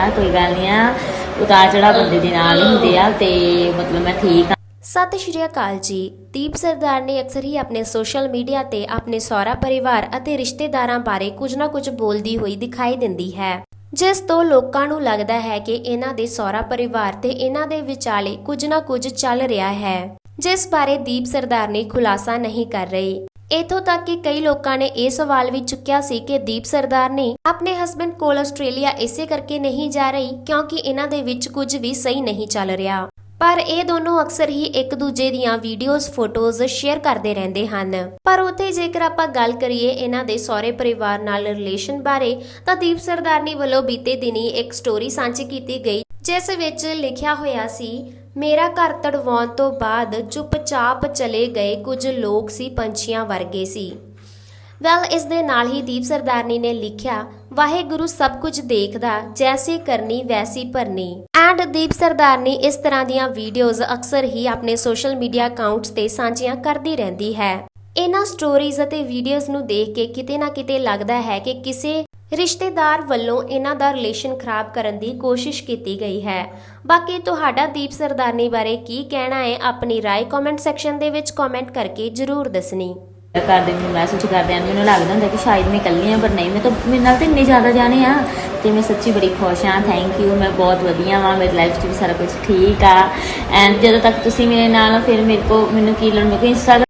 ਆ, ਕੋਈ ਗੱਲ ਨਹੀਂ ਆ। ਉਤਾਰ ਚੜਾ ਬੰਦੇ ਦੇ ਨਾਲ ਹੀ ਹੁੰਦੇ ਆ ਤੇ ਮਤਲਬ ਮੈਂ ਠੀਕ ਆ। ਸਤਿ ਸ਼੍ਰੀ ਅਕਾਲ ਜੀ। ਦੀਪ ਸਰਦਾਰ ਨੇ ਅਕਸਰ ਹੀ ਆਪਣੇ ਸੋਸ਼ਲ ਮੀਡੀਆ ਤੇ ਆਪਣੇ ਸਹੁਰਾ ਪਰਿਵਾਰ ਅਤੇ ਰਿਸ਼ਤੇਦਾਰਾਂ ਬਾਰੇ ਕੁਝ ਨਾ ਕੁਝ ਬੋਲਦੀ ਹੋਈ ਦਿਖਾਈ ਦਿੰਦੀ ਹੈ। ਜਿਸ ਤੋਂ ਲੋਕਾਂ ਨੂੰ ਲੱਗਦਾ ਹੈ ਕਿ ਇਹਨਾਂ ਦੇ ਸਹੁਰਾ ਪਰਿਵਾਰ ਤੇ ਇਹਨਾਂ ਦੇ ਵਿਚਾਲੇ ਕੁਝ ਨਾ ਕੁਝ ਚੱਲ ਰਿਹਾ ਹੈ। ਜਿਸ ਬਾਰੇ ਦੀਪ ਸਰਦਾਰ ਨੇ ਖੁਲਾਸਾ ਨਹੀਂ ਕਰ ਰਹੀ। ਇਥੋਂ ਤੱਕ ਕਿ ਕਈ ਲੋਕਾਂ ਨੇ ਇਹ ਸਵਾਲ ਵੀ ਚੁੱਕਿਆ ਸੀ ਕਿ ਦੀਪ ਸਰਦਾਰ ਨੇ ਆਪਣੇ ਹਸਬੰਡ ਕੋਲ ਆਸਟ੍ਰੇਲੀਆ ਇਸੇ ਕਰਕੇ ਨਹੀਂ ਜਾ ਰਹੀ ਕਿਉਂਕਿ ਇਹਨਾਂ ਦੇ ਵਿੱਚ ਕੁਝ ਵੀ ਸਹੀ ਨਹੀਂ ਚੱਲ ਰਿਹਾ। ਪਰ ਇਹ ਦੋਨੋਂ ਅਕਸਰ ਹੀ ਇੱਕ ਦੂਜੇ ਦੀਆਂ ਵੀਡੀਓਜ਼ ਫੋਟੋਜ਼ ਸ਼ੇਅਰ ਕਰਦੇ ਰਹਿੰਦੇ ਹਨ। ਪਰ ਉਥੇ ਜੇਕਰ ਆਪਾਂ ਗੱਲ ਕਰੀਏ ਇਹਨਾਂ ਦੇ ਸਹੁਰੇ ਪਰਿਵਾਰ ਨਾਲ ਰਿਲੇਸ਼ਨ ਬਾਰੇ, ਤਾਂ ਦੀਪ ਸਰਦਾਰਨੀ ਵੱਲੋਂ ਬੀਤੇ ਦਿਨੀ ਇੱਕ ਸਟੋਰੀ ਸਾਂਝੀ ਕੀਤੀ ਗਈ, ਜਿਸ ਵਿੱਚ ਲਿਖਿਆ ਹੋਇਆ ਸੀ ਮੇਰਾ ਘਰ ਤੜਵਾਉਣ ਤੋਂ ਬਾਅਦ ਚੁੱਪਚਾਪ ਚਲੇ ਗਏ ਕੁਝ ਲੋਕ ਸੀ ਪੰਛੀਆਂ ਵਰਗੇ ਸੀ। ਵੈਲ ਇਸ ਦੇ ਨਾਲ ਹੀ ਦੀਪ ਸਰਦਾਰਨੀ ਨੇ ਲਿਖਿਆ, ਵਾਹਿਗੁਰੂ ਸਭ ਕੁਝ ਦੇਖਦਾ, ਜੈਸੀ ਕਰਨੀ ਵੈਸੀ ਭਰਨੀ। ਐਂਡ ਦੀਪ ਸਰਦਾਰਨੀ ਇਸ ਤਰ੍ਹਾਂ ਦੀਆਂ ਵੀਡੀਓਜ਼ ਅਕਸਰ ਹੀ ਆਪਣੇ ਸੋਸ਼ਲ ਮੀਡੀਆ ਅਕਾਊਂਟਸ ਤੇ ਸਾਂਝੀਆਂ ਕਰਦੀ ਰਹਿੰਦੀ ਹੈ। ਇਹਨਾਂ ਸਟੋਰੀਜ਼ ਅਤੇ ਵੀਡੀਓਜ਼ ਨੂੰ ਦੇਖ ਕੇ ਕਿਤੇ ਨਾ ਕਿਤੇ ਲੱਗਦਾ ਹੈ ਕਿ ਕਿਸੇ ਰਿਸ਼ਤੇਦਾਰ ਵੱਲੋਂ ਇਹਨਾਂ ਦਾ ਰਿਲੇਸ਼ਨ ਖਰਾਬ ਕਰਨ ਦੀ ਕੋਸ਼ਿਸ਼ ਕੀਤੀ ਗਈ ਹੈ ਬਾਕੀ ਤੁਹਾਡਾ ਦੀਪ ਸਰਦਾਰਨੀ ਬਾਰੇ ਕੀ ਕਹਿਣਾ ਹੈ ਆਪਣੀ رائے ਕਮੈਂਟ ਸੈਕਸ਼ਨ ਦੇ ਵਿੱਚ ਕਮੈਂਟ ਕਰਕੇ ਜਰੂਰ ਦੱਸਣੀ ਕਰਦੇ ਮੈਨੂੰ ਮੈਸੇਜ ਕਰਦੇ ਆਂ ਮੈਨੂੰ ਲੱਗਦਾ ਹੁੰਦਾ ਕਿ ਸ਼ਾਇਦ ਮੈਂ ਇਕੱਲੀ ਆ ਪਰ ਨਹੀਂ ਮੈਂ ਤਾਂ ਮੇਰੇ ਨਾਲ ਤਾਂ ਇੰਨੇ ਜ਼ਿਆਦਾ ਜਾਣੇ ਆ ਤੇ ਮੈਂ ਸੱਚੀ ਬੜੀ ਖੁਸ਼ ਆ ਥੈਂਕ ਯੂ ਮੈਂ ਬਹੁਤ ਵਧੀਆ ਵਾਂ ਮੇਰੀ ਲਾਈਫ 'ਚ ਵੀ ਸਾਰਾ ਕੁਝ ਠੀਕ ਆ ਐਂਡ ਜਦੋਂ ਤੱਕ ਤੁਸੀਂ ਮੇਰੇ ਨਾਲ ਹੋ, ਫਿਰ ਮੇਰੇ ਕੋ ਮੈਨੂੰ ਕੀ ਲੋੜ ਮੇਰੇ ਕੋ ਇੰਸਟਾ